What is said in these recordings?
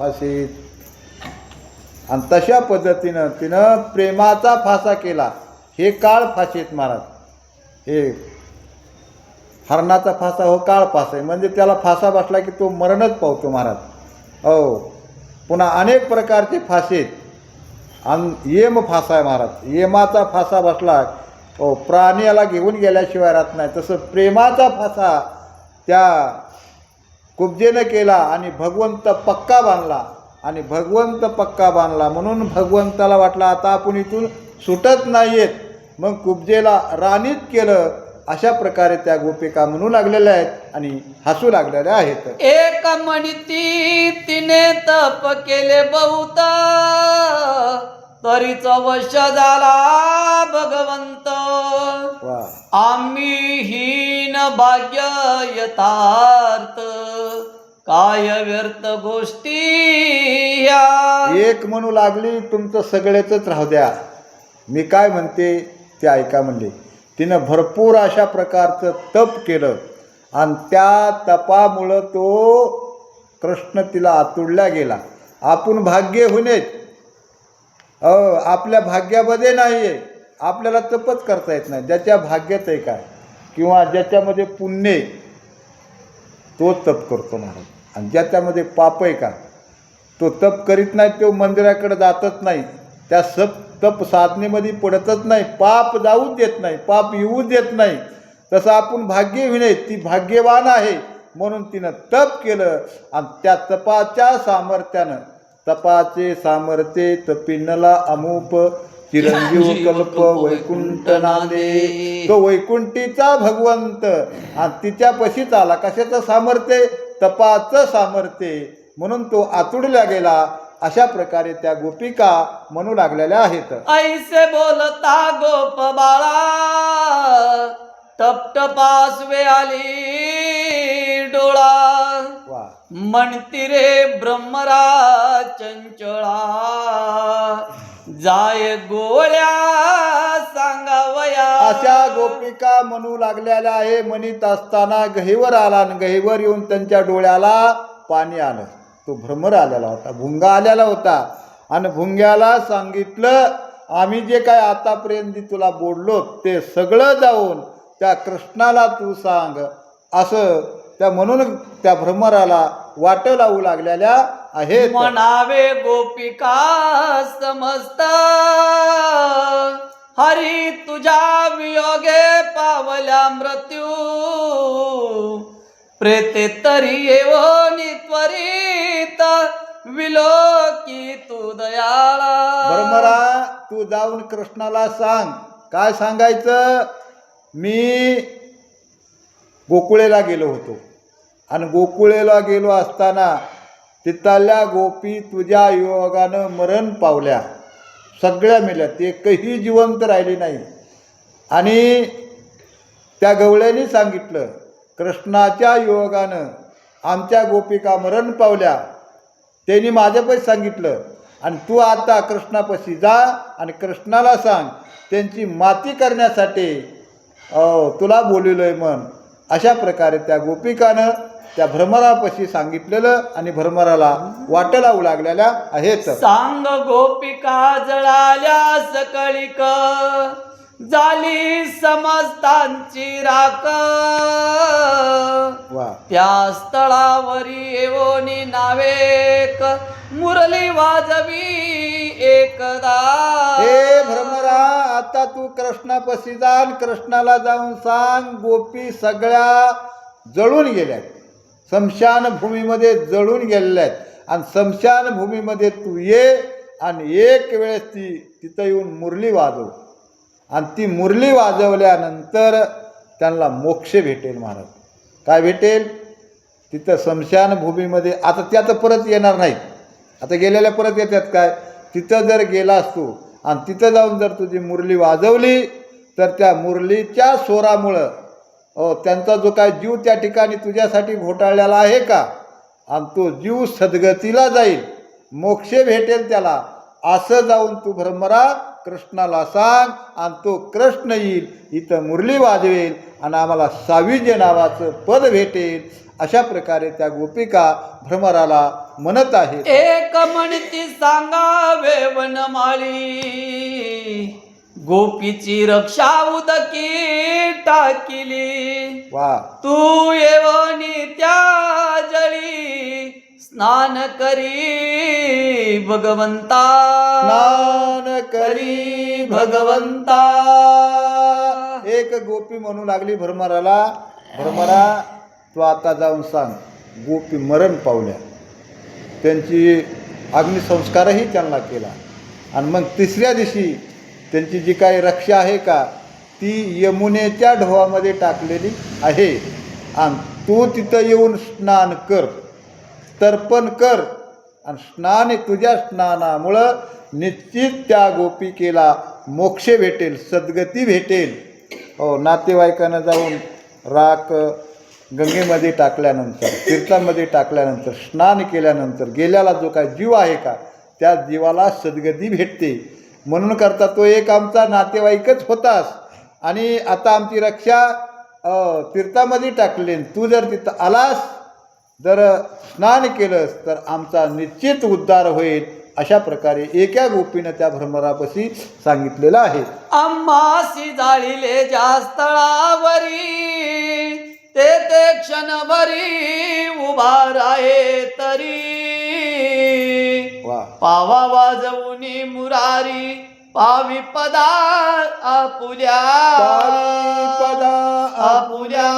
फाशीत. आणि तशा पद्धतीनं तिनं प्रेमाचा फासा केला. हे काळ फाशीत महाराज हे हरणाचा फासा हो काळ फासा आहे. म्हणजे त्याला फासा बसला की तो मरणच पावतो महाराज. हो. पुन्हा अनेक प्रकारचे फाशीत. आणि येम फासा आहे महाराज. येमाचा फासा बसला. हो प्राणी याला घेऊन गेल्याशिवाय राहत नाही. तसं प्रेमाचा फासा त्या कुब्जेनं केला आणि भगवंत पक्का बांधला आणि भगवंत पक्का बांधला म्हणून भगवंताला वाटला आता आपण इथून सुटत नाहीयेत. मग कुब्जेला राणीत केलं. अशा प्रकारे त्या गोपिका म्हणू लागलेल्या आहेत आणि हसू लागलेल्या आहेत. एक म्हणती तिने तप केले बहुता तरीच वश झाला भगवंत. आम्ही हीन भाग्य यथार्थ. काय व्यर्थ गोष्टी या एक म्हणू लागली तुमचं सगळेच राहू द्या. मी काय म्हणते ते ऐका म्हणले. तिनं भरपूर अशा प्रकारचं तप केलं आणि त्या तपामुळं तो कृष्ण तिला आतुडला गेला. आपण भाग्य होणेच अहो आपल्या भाग्यामध्ये नाही आहे आपल्याला तपच करता येत नाही. ज्याच्या भाग्यात आहे काय? किंवा ज्याच्यामध्ये पुण्य आहे, तो तप करतो महाराज आणि ज्याच्यामध्ये पाप आहे का? तो तप करीत नाही तो मंदिराकडे जातच नाही. त्या सप तप साधनेमध्ये पडतच नाही. पाप जाऊच देत नाही. पाप येऊ देत नाही. तसं आपण भाग्यहीन ती भाग्यवान आहे. म्हणून तिनं तप केलं. आणि त्या तपाच्या सामर्थ्यानं तपाचे सामर्थ्य तपिनला अमूप चिरंजीव कल्प वैकुंठ नांदे. तो वैकुंठीचा भगवंत. आणि तिच्या पशीच आला. कशाचं सामर्थ्य? तपाचं सामर्थ्य. म्हणून तो आतुडला गेला. अशा प्रकारे त्या गोपिका म्हणू लागलेल्या आहेत. ऐसे बोलता गोप बाळा. टपटपासवे आली. डोळा म्हणती रे ब्रह्मरा चंचळा जाय गोळ्या सांगावया. अशा गोपिका म्हणू लागलेल्या आहे म्हणीत असताना गहीवर आला आणि गहीवर येऊन त्यांच्या डोळ्याला पाणी आलं. तो भ्रमर आलेला होता भुंगा आलेला होता. आणि भुंग्याला सांगितलं आम्ही जे काय आतापर्यंत तुला बोललो ते सगळं जाऊन त्या कृष्णाला तू सांग. असं त्या म्हणून त्या भ्रमराला वाट लावू लागलेल्या आहेत. म्हणावे गोपिका समस्त. हरी तुझ्या वियोगे पावल्या मृत्यू. प्रेते तरी येवोनी त्वरित विलोकी तू दयाळा. भ्रमरा तू जाऊन कृष्णाला सांग. काय सांगायचं? मी गोकुळेला गेलो होतो. आणि गोकुळेला गेलो असताना तिथल्या गोपी तुझ्या योगानं मरण पावल्या. सगळ्या मेल्यात एकही जिवंत राहिली नाही. आणि त्या गवळ्यांनी सांगितलं कृष्णाच्या योगानं आमच्या गोपिका मरण पावल्या. त्यांनी माझ्यापाशी सांगितलं आणि तू आता कृष्णापाशी जा आणि कृष्णाला सांग त्यांची माती करण्यासाठी तुला बोलिलो आहे म्हण. अशा प्रकारे त्या गोपिकानं त्या भ्रमरापाशी सांगितलेलं आणि भ्रमराला वाट लावू लागलेल्या आहेत. सांग गोपिका जळाल्या सकळीक. झाली समस्तांची राख. वा. त्या स्थळावरी येवोनी नावेक. मुरली वाजवी एकदा. हे भ्रमरा आता तू कृष्णापाशी जा आणि कृष्णाला जाऊन सांग गोपी सगळ्या जळून गेल्यात. स्मशान भूमीमध्ये जळून गेलेल्या आहेत आणि स्मशान भूमीमध्ये तू ये आणि एक वेळेस ती तिथं येऊन मुरली वाजव. आणि ती मुरली वाजवल्यानंतर त्यांना मोक्ष भेटेल महाराज. काय भेटेल? तिथं स्मशान भूमीमध्ये आता त्या तर परत येणार नाहीत. आता गेलेल्या परत येतात काय? तिथं जर गेलास तू आणि तिथं जाऊन जर तुझी मुरली वाजवली तर त्या मुरलीच्या स्वरामुळं हो त्यांचा जो काय जीव त्या ठिकाणी तुझ्यासाठी घोटाळलेला आहे का? आणि तो जीव सद्गतीला जाईल. मोक्ष भेटेल त्याला. असं जाऊन तू भ्रमरा कृष्णाला सांग आणि तो कृष्ण येईल इथं मुरली वाजवेल आणि आम्हाला साविज्य नावाचं पद भेटेल. अशा प्रकारे त्या गोपिका भ्रमराला म्हणत आहे एक म्हणती सांगावे वनमाळी. गोपीची रक्षा उदकी टाकिली. वा. तू येवनी त्या जळी स्नान करी भगवंता. स्नान करी भगवंता. एक गोपी म्हणू लागली भ्रमराला. भ्रमरा तू आता जाऊन सांग गोपी मरण पावल्या. त्यांची अग्निसंस्कारही त्यांना केला. आणि मग तिसऱ्या दिवशी त्यांची जी काही रक्षा आहे का ती यमुनेच्या ढोवामध्ये टाकलेली आहे. आणि तू तिथं येऊन स्नान कर तर्पण कर. आणि स्नान तुझ्या स्नानामुळं निश्चित त्या गोपिकेला मोक्ष भेटेल सद्गती भेटेल. हो नातेवाईकांना जाऊन राख गंगेमध्ये टाकल्यानंतर तीर्थामध्ये टाकल्यानंतर स्नान केल्यानंतर गेल्याला जो काय जीव आहे का त्या जीवाला सद्गती भेटते. म्हणून करता तो एक आमचा नातेवाईकच होतास. आणि आता आमची रक्षा तीर्थामध्ये टाकली. तू जर तिथं आलास जर स्नान केलंस तर आमचा निश्चित उद्धार होईल अशा प्रकारे एका गोपीनं त्या भ्रमरापाशी सांगितलेलं आहे. आम्हाशी जाळीले ज्या स्थळावरी ते ते क्षणभरी उभा राहे तरी. पावा वाजवूनी मुरारी पावी पदा आपुल्या. पदा आपुल्या.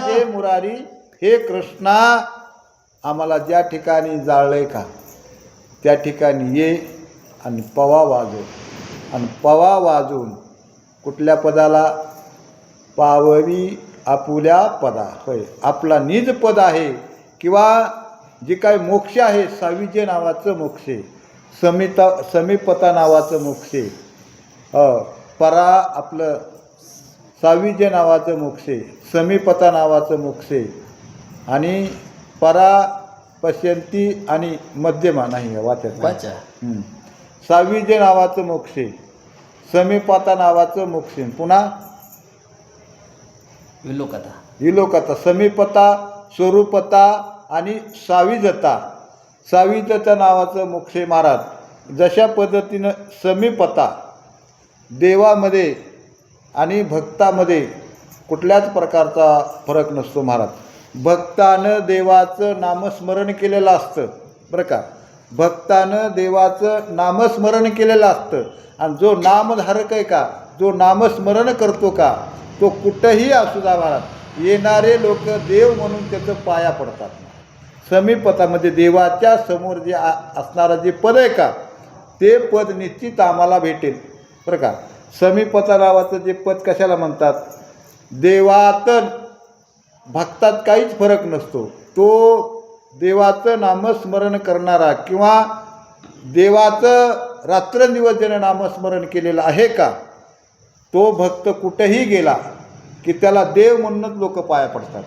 हे. मुरारी हे कृष्णा आम्हाला ज्या ठिकाणी जाळलंय का त्या ठिकाणी ये आणि पवा वाजव. आणि पवा वाजवून कुठल्या पदाला? पाववी आपुल्या पदा. होय. आपला निज पद आहे किंवा जे काय मोक्ष आहे साविज्य नावाचं मोक्ष आहे. समिता समीपता नावाचं मोक्ष आहे. परा आपलं साविज्य नावाचं मोक्ष आहे. समीपता नावाचं मोक्ष आहे. आणि परा पश्यंती आणि मध्यमा नाही वाचत. साविज्य नावाचं मोक्ष आहे. समीपता नावाचं मोक्ष आहे. पुन्हा विलोकथा विलोकता समीपता स्वरूपता आणि साविजता. साविजता नावाचं मोक्षे महाराज जशा पद्धतीनं समीपता देवामध्ये आणि भक्तामध्ये कुठल्याच प्रकारचा फरक नसतो महाराज. भक्तानं देवाचं नामस्मरण केलेलं असतं बरं का? भक्तानं देवाचं नामस्मरण केलेलं असतं. आणि जो नामधारक आहे का जो नामस्मरण करतो का तो कुठंही असू द्या महाराज. येणारे लोक देव म्हणून त्याचं पाया पडतात. समीपतामध्ये देवाच्या समोर जे आ जे पद आहे का ते पद निश्चित आम्हाला भेटेल. बरं का? समीपता नावाचं जे पद कशाला म्हणतात? देवातन भक्तात काहीच फरक नसतो. तो देवाचं नामस्मरण करणारा किंवा देवाचं रात्रंदिवस नामस्मरण केलेलं आहे का तो भक्त कुठेही गेला की त्याला देव म्हणूनच लोक पाया पडतात.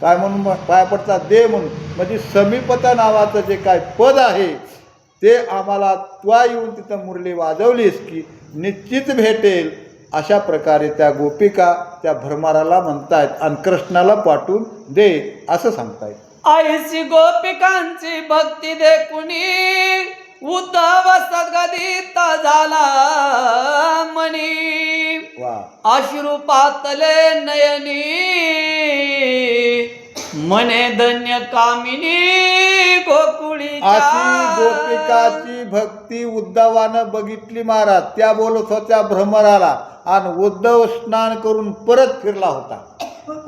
काय म्हणून पाया पडतात देव म्हणून. म्हणजे समीपता नावाचं जे काय पद आहे ते आम्हाला त्वा येऊन तिथं मुरली वाजवलीस की निश्चित भेटेल अशा प्रकारे त्या गोपिका त्या भ्रमाराला म्हणतायत आणि कृष्णाला पाठवून दे असं सांगतायत. आईची गोपिकांची भक्ती देखुनी उद्धव सद्गदित झाला मनी वा. पातले नयनी. मने धन्य कामिनी गोकुळी अशी गोपिकाची भक्ती उद्धवानं बघितली महाराज. त्या बोलत होत्या भ्रमराला आणि उद्धव स्नान करून परत फिरला होता.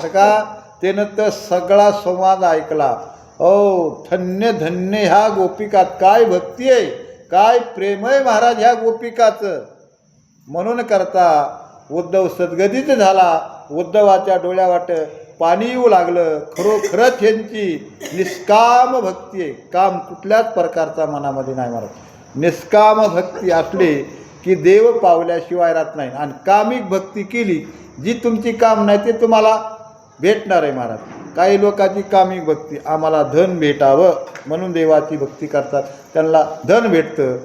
का? त्यानं तर सगळा संवाद ऐकला. ओ धन्य धन्य ह्या गोपिकात. काय भक्ती आहे? काय प्रेम आहे महाराज ह्या गोपिकाचं? म्हणून करता उद्धव सद्गतीत झाला. उद्धवाच्या डोळ्यावाट पाणी येऊ लागलं खरोखरच यांची निष्काम भक्ती आहे. काम कुठल्याच प्रकारचा मनामध्ये नाही मारत. निष्काम भक्ती असली की देव पावल्याशिवाय राहत नाही. आणि कामिक भक्ती केली जी तुमची काम नाही ते तुम्हाला भेटणार आहे महाराज काही लोकांची कामिक भक्ती आम्हाला धन भेटावं म्हणून देवाची भक्ती करतात. त्यांना धन भेटतं.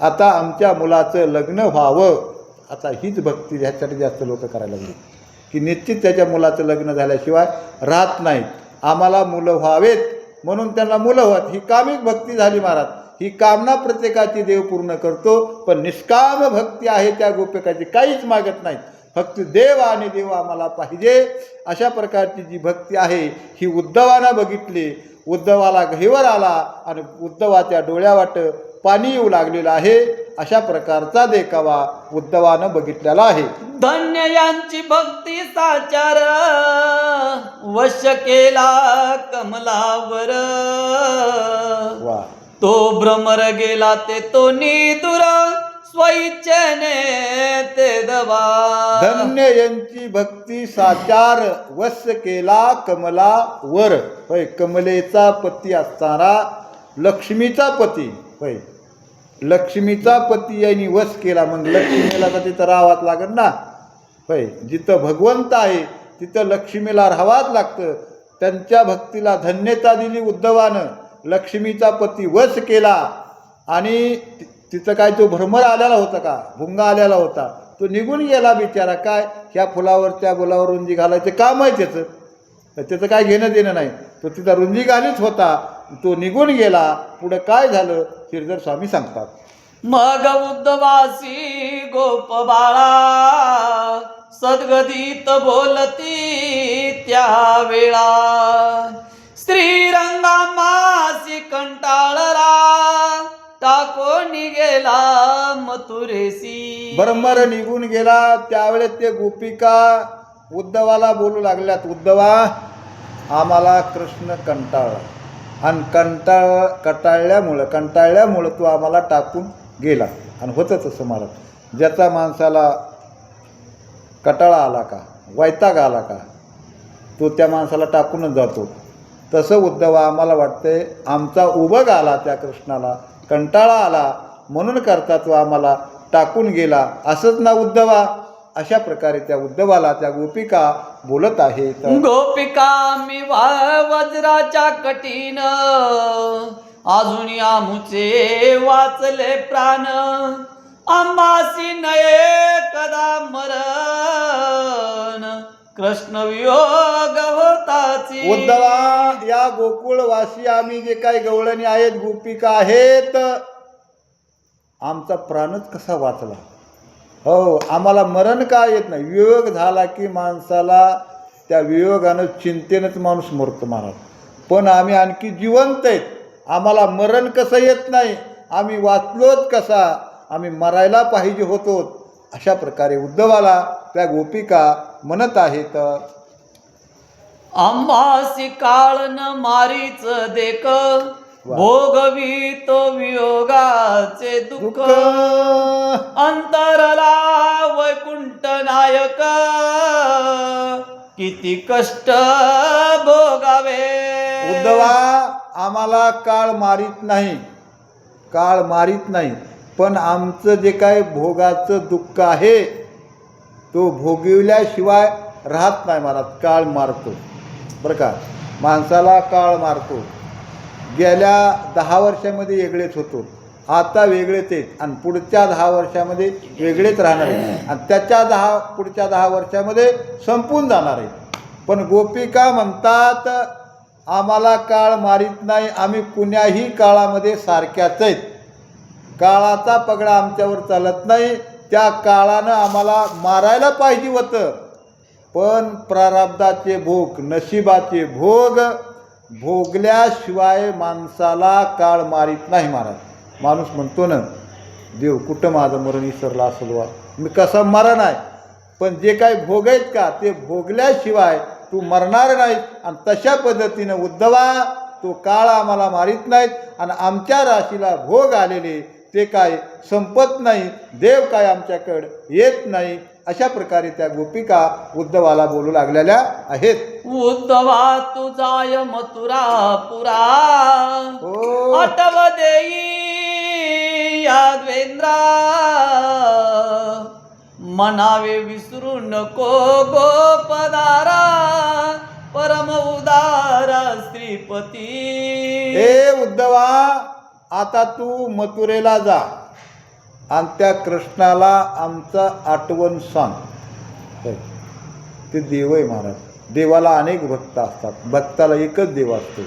आता आमच्या मुलाचं लग्न व्हावं. आता हीच भक्ती ह्याच्यासाठी जास्त लोक करायला लागली. की निश्चित त्याच्या मुलाचं लग्न झाल्याशिवाय राहत नाहीत. आम्हाला मुलं व्हावेत म्हणून त्यांना मुलं व्हात. ही कामिक भक्ती झाली महाराज. ही कामना प्रत्येकाची देव पूर्ण करतो पण निष्काम भक्ती आहे त्या गोपिकाची. काहीच मागत नाहीत. फक्त देव आणि देव आम्हाला पाहिजे. अशा प्रकारची जी भक्ती आहे ही उद्धवानं बघितली. उद्धवाला घेवर आला आणि उद्धवाच्या डोळ्यावाट पाणी येऊ लागलेलं आहे. अशा प्रकारचा देखावा उद्धवानं बघितलेला आहे. धन्य यांची भक्ती साचार वश केला कमलावर. वा. तो भ्रमर गेला ते तो निदुर स्वइच्छेने ते दबा धन्य यांची भक्ती साचार वस केला कमला वर होय कमलेचा पती असताना लक्ष्मीचा पती. होय. लक्ष्मीचा पती यांनी वस केला. मग लक्ष्मीला तर तिथं राहावाच लागेल ना. होय जिथं भगवंत आहे तिथं लक्ष्मीला राहावाच लागतं. त्यांच्या भक्तीला धन्यता दिली उद्धवानं. लक्ष्मीचा पती वस केला. आणि तिथं काय तो भ्रमर आलेला होता का? भुंगा आलेला होता. तो निघून गेला बिचारा. काय? ह्या फुलावर त्या फुलावर रुंजी घालायचं काम आहे त्याचं. त्याचं काय घेणं देणं नाही. तो तिथं रुंजी घालीच होता. तो निघून गेला. पुढं काय झालं श्रीधर स्वामी सांगतात. मग उद्धवासी गोप बाळा सद्गदित बोलती त्या वेळा. श्रीरंगा मासी कंटाळरा टाकोन गेला मथुरेसी भ्रमर निघून गेला. त्यावेळेस ते गोपिका उद्धवाला बोलू लागल्यात. उद्धवा आम्हाला कृष्ण कंटाळला. आणि कंटाळ कंटाळल्यामुळं कंटाळल्यामुळं तो आम्हाला टाकून गेला. आणि होतं तसं महाराज ज्याचा माणसाला कटाळा आला का वैताग आला का तो त्या माणसाला टाकूनच जातो. तसं उद्धवा आम्हाला वाटतंय आमचा उभग आला त्या कृष्णाला कंटाळा आला म्हणून करता तो आम्हाला टाकून गेला. असंच ना उद्धवा? अशा प्रकारे त्या उद्धवाला त्या गोपिका बोलत आहेत गोपिका मी वा- वज्राच्या कठीण. अजून आमुचे वाचले प्राण. आंबासी नये कदा मरण. कृष्ण वियोग होताची. उद्धवा या गोकुळवासी आम्ही जे काही गवळणी आहेत गोपिका आहेत आमचा प्राणच कसा वाचला? हो आम्हाला मरण का येत नाही? वियोग झाला की माणसाला त्या वियोगानं चिंतेनंच माणूस मरतो महाराज. पण आम्ही आणखी जिवंत आहेत. आम्हाला मरण कसं येत नाही? आम्ही वाचलोच कसा? आम्ही मरायला पाहिजे होतो. अशा प्रकारे उद्धवाला त्या गोपिका म्हणत आहेत. आंबासी काळ न मारीच देक. भोगवी तो वियोगाचे दुःख. दुःख. अंतरला वैकुंठ नायक. किती कष्ट भोगावे. उद्धवा आम्हाला काळ मारीत नाही. काळ मारीत नाही. पण आमचं जे काय भोगाचं दुःख आहे तो भोगविल्याशिवाय राहत नाही महाराज. काळ मारतो. बरं का? माणसाला काळ मारतो. गेल्या दहा वर्षामध्ये वेगळेच होतो. आता वेगळेच आहेत आणि पुढच्या दहा वर्षामध्ये वेगळेच राहणार आहेत. आणि त्याच्या दहा पुढच्या दहा वर्षामध्ये संपून जाणार आहेत. पण गोपिका म्हणतात आम्हाला काळ मारीत नाही. आम्ही कुण्याही काळामध्ये सारख्याच आहेत. काळाचा पगडा आमच्यावर चालत नाही. त्या काळानं आम्हाला मारायला पाहिजे होतं. पण प्रारब्धाचे भोग नशिबाचे भोग भोगल्याशिवाय माणसाला काळ मारीत नाही महाराज. माणूस म्हणतो ना देव कुठं माझं मरण विसरला असेल वा? मी कसं मरण आहे पण जे काही भोग आहेत का ते भोगल्याशिवाय तू मरणार नाही आणि तशा पद्धतीनं उद्धवा तो काळ आम्हाला मारीत नाहीत. आणि आमच्या राशीला भोग आलेले ते काय संपत नाही. देव काय आमच्याकडं येत नाही. अशा प्रकारे त्या गोपिका उद्धवाला बोलू लागलेल्या आहेत. उद्धवा तुझाय मथुरा पुरा. हो. आठव देई यादवेंद्रा. मनावे विसरू नको गोपदारा. परम उदारा श्रीपती. हे उद्धवा आता तू मथुरेला जा. आणि त्या कृष्णाला आमचा आठवण सांग. ते देव आहे महाराज. देवाला अनेक भक्त असतात. भक्ताला एकच देव असतो.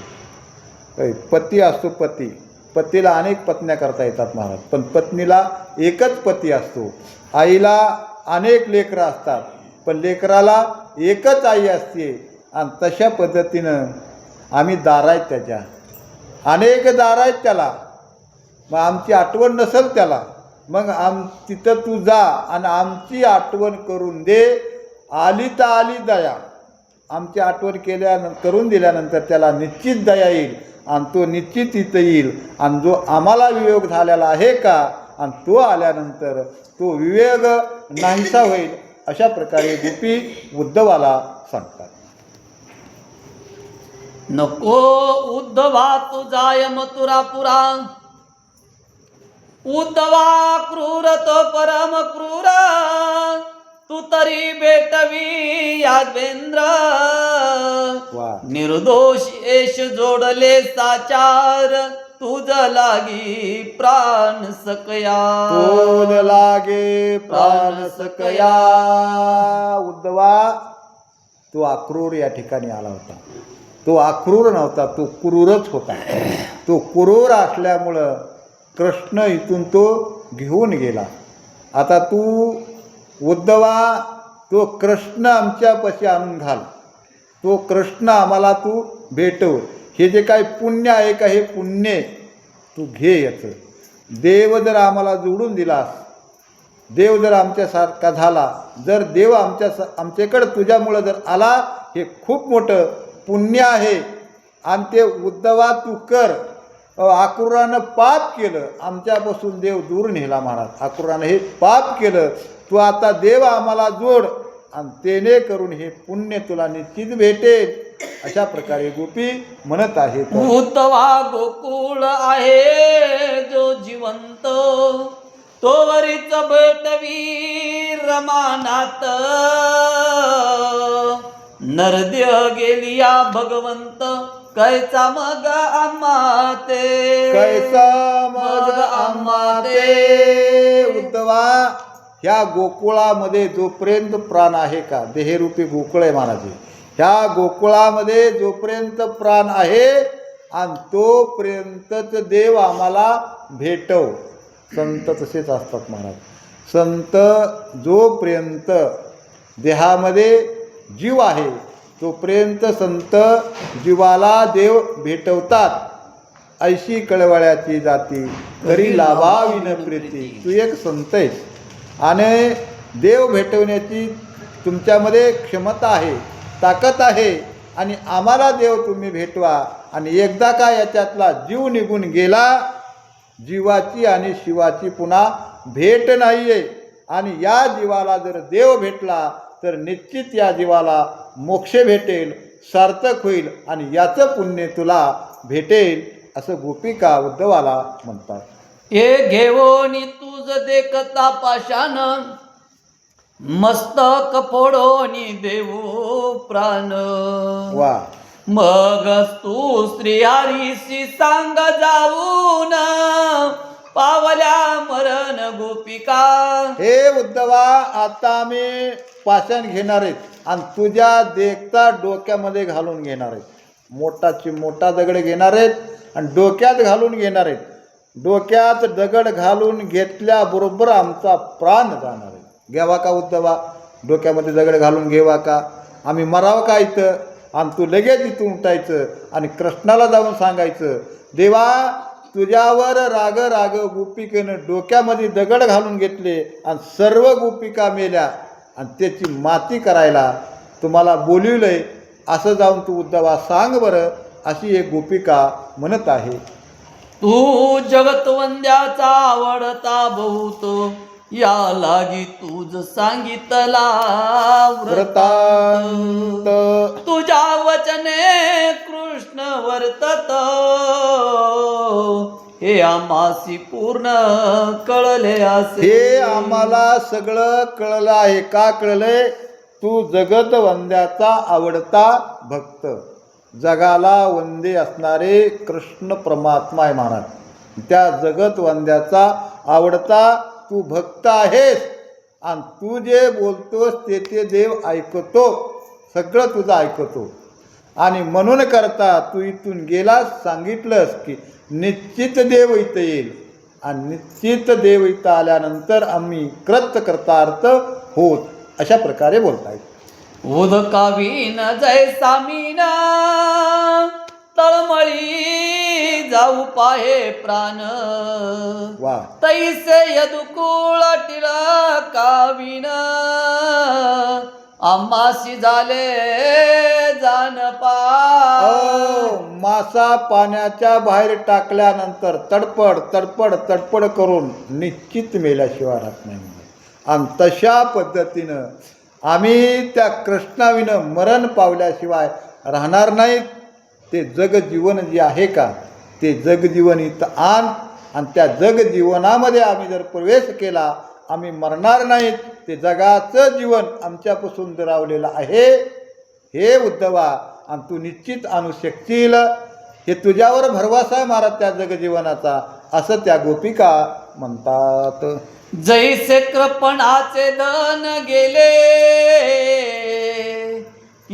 पती असतो पती. पतीला अनेक पत्न्या करता येतात महाराज. पण पत्नीला एकच पती असतो. आईला अनेक लेकरं असतात. पण लेकराला एकच आई असते. आणि तशा पद्धतीनं आम्ही दार आहेत त्याच्या. अनेक दार आहेत त्याला. मग आमची आठवण नसेल त्याला. मग आम तिथं तू जा आणि आमची आठवण करून दे. आली तर आली दया. आमची आठवण केल्या करून दिल्यानंतर त्याला निश्चित दया येईल आणि तो निश्चित इथं येईल. आणि जो आम्हाला वियोग झालेला आहे का? आणि तो आल्यानंतर तो विवेक नाहीसा होईल. अशा प्रकारे गोपी उद्धवाला सांगतात. नको उद्धवा तुझाय मथुरापुरा. उद्धवा क्रूर तो परम क्रूर तू तरी बेटवी यादवेंद्र निर्दोष येश जोडले साचार तुझ लागी प्राण सकया. तोल लागे प्राण सकया. उद्धवा तो अक्रूर या ठिकाणी आला होता. तो अक्रूर नव्हता तो क्रूरच होता. तो क्रूर असल्यामुळं कृष्ण इथून तो घेऊन गेला. आता तू उद्धवा तो कृष्ण आमच्यापाशी आणून घाल. तो कृष्ण आम्हाला तू भेटव. हे जे काही पुण्य आहे का हे पुण्य तू घे याचं. देव जर आम्हाला जोडून दिलास देव जर आमच्यासारखा झाला जर देव आमच्या आमच्याकडं तुझ्यामुळं जर आला हे खूप मोठं पुण्य आहे. आणि ते उद्धवा तू कर. आक्रुरानं आकुरानं पाप केलं. आमच्यापासून देव दूर नेला महाराज. आकुरानं हे पाप केलं. तू आता देव आम्हाला जोड. आणि तेने करून हे पुण्य तुला निश्चित भेटेल. अशा प्रकारे गोपी म्हणत आहे भूतवा गोकुळ आहे जो जिवंत. तो वरीच भेटवी रमानात नरद्य गेलिया भगवंत. कैचा मग आम्हा ते? कैसा मग आम्हा ते? उद्धवा ह्या गोकुळामध्ये जोपर्यंत प्राण आहे का? देहरूपी गोकुळ आहे महाराज ह्या गोकुळामध्ये जोपर्यंत प्राण आहे आणि तोपर्यंतच देव आम्हाला भेटव. संत तसेच असतात महाराज. संत जोपर्यंत देहामध्ये जीव आहे तोपर्यंत संत जीवाला देव भेटवतात ऐशी कळवळ्याची जाती तरी लाभाविन प्रीती. तू एक संत आहेस. आणि देव भेटवण्याची तुमच्यामध्ये क्षमता आहे ताकद आहे आणि आम्हाला देव तुम्ही भेटवा. आणि एकदा का याच्यातला जीव निघून गेला जीवाची आणि शिवाची पुन्हा भेट नाही आहे आणि या जीवाला जर देव भेटला तर निश्चित या जीवाला मोक्ष भेटेल सार्थक होईल आणि याचं पुण्य तुला भेटेल असं गोपिका उद्धवाला म्हणतात. हे घेवोनी तुझ देखता पाशान मस्तक फोडोनी देऊ प्राण. वा. मग तू स्त्रियारीशी सांग जाऊन पावल्या मरण गोपिका. हे उद्धवा आता आम्ही पाषाण घेणार आहेत आणि तुझ्या देखता डोक्यामध्ये घालून घेणार आहेत मोठाची मोठा दगड घेणार आहेत आणि डोक्यात घालून घेणार आहेत. डोक्यात दगड घालून घेतल्याबरोबर आमचा प्राण जाणार आहे. घ्यावा का उद्धवा? डोक्यामध्ये दगड घालून घेवा का? आम्ही मरावं का इथं? आणि तू लगेच इथून उठायचं आणि कृष्णाला जाऊन सांगायचं देवा तुझ्यावर राग राग गोपिकेनं डोक्यामध्ये दगड घालून घेतले आणि सर्व गोपिका मेल्या आणि त्याची माती करायला तुम्हाला बोलिवलंय. असं जाऊन तू उद्धवा सांग बरं अशी एक गोपिका म्हणत आहे. तू जगतवंद्याचा आवडता बहुत या लागी तुझ सांगितला व्रतांत. तुझ्या वचने कृष्ण वर्तत. हे आम्हासी पूर्ण कळले असे. हे आम्हाला सगळं कळलं आहे. का कळलंय तू जगत वंद्याचा आवडता भक्त. जगाला वंदे असणारे कृष्ण परमात्मा आहे महाराज. त्या जगत वंद्याचा आवडता तू भक्त आहेस. आणि तू जे बोलतोस ते ते देव ऐकतो. सगळं तुझं ऐकतो. आणि म्हणून करता तू इथून गेलास सांगितलंस की निश्चित देव इथं येईल. आणि निश्चित देव इथं आल्यानंतर आम्ही कृत करतार्थ होत. अशा प्रकारे बोलतायत. उदकावीन जय सामीना. तळमळी जाऊ पाहे प्राण. वा. तैसे यदुकुळ टिळकाविन आम्हाशी झाले अहो, मासा पाण्याच्या बाहेर टाकल्यानंतर तडपड तडपड तडपड करून निश्चित मेल्याशिवाय राहत नाही आणि तशा पद्धतीनं आम्ही त्या कृष्णाविनं मरण पावल्याशिवाय राहणार नाहीत. ते जगजीवन जे आहे का ते जगजीवन इथं आण आणि त्या जगजीवनामध्ये आम्ही जर प्रवेश केला आम्ही मरणार नाहीत. ते जगाचं जीवन आमच्यापासून दुरावलेलं आहे. हे उद्धवा आणि तू निश्चित आणू शकशील हे तुझ्यावर भरवासा आहे महाराज त्या जगजीवनाचा असं त्या गोपिका म्हणतात. जैसे कृपणाचे दन गेले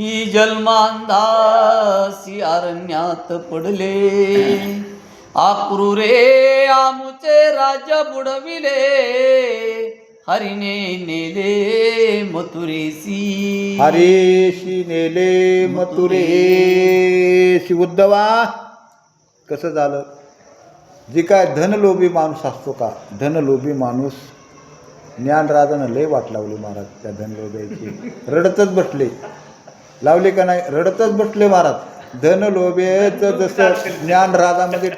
की जन्मांधासी अरण्यात पडले. आक्रूरे आमुचे राज्य बुडविले. हरिने नेले मथुरेसी. हरेशी नेले मथुरेशी उद्धवा कसं झालं? जे काय धनलोभी माणूस असतो का? धनलोभी माणूस ज्ञानराजानं लय वाट लावली महाराज त्या धनलोभ्याची. रडतच बसले. लावले का नाही? रडतच बसले महाराज. धनलोभेचं जसं ज्ञान राजामध्ये